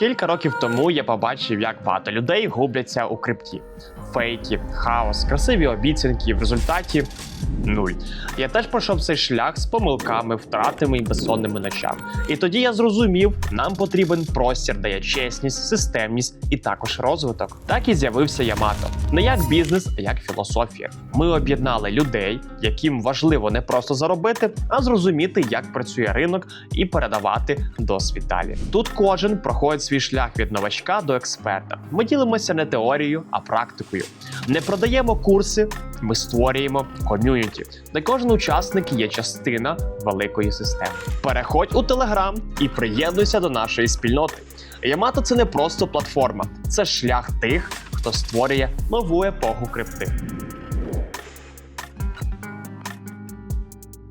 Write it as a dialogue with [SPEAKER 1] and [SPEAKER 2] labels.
[SPEAKER 1] Кілька років тому я побачив, як багато людей губляться у крипті. Фейки, хаос, красиві обіцянки. В результаті нуль. Я теж пройшов цей шлях з помилками, втратами і безсонними ночами. І тоді я зрозумів, нам потрібен простір, де є чесність, системність і також розвиток. Так і з'явився Ямато. Не як бізнес, а як філософія. Ми об'єднали людей, яким важливо не просто заробити, а зрозуміти, як працює ринок, і передавати досвід далі. Тут кожен проходить свій шлях від новачка до експерта. Ми ділимося не теорією, а практикою. Не продаємо курси, ми створюємо ком'юніті, де кожен учасник є частина великої системи. Переходь у Телеграм і приєднуйся до нашої спільноти. Ямато це не просто платформа, це шлях тих, хто створює нову епоху крипти.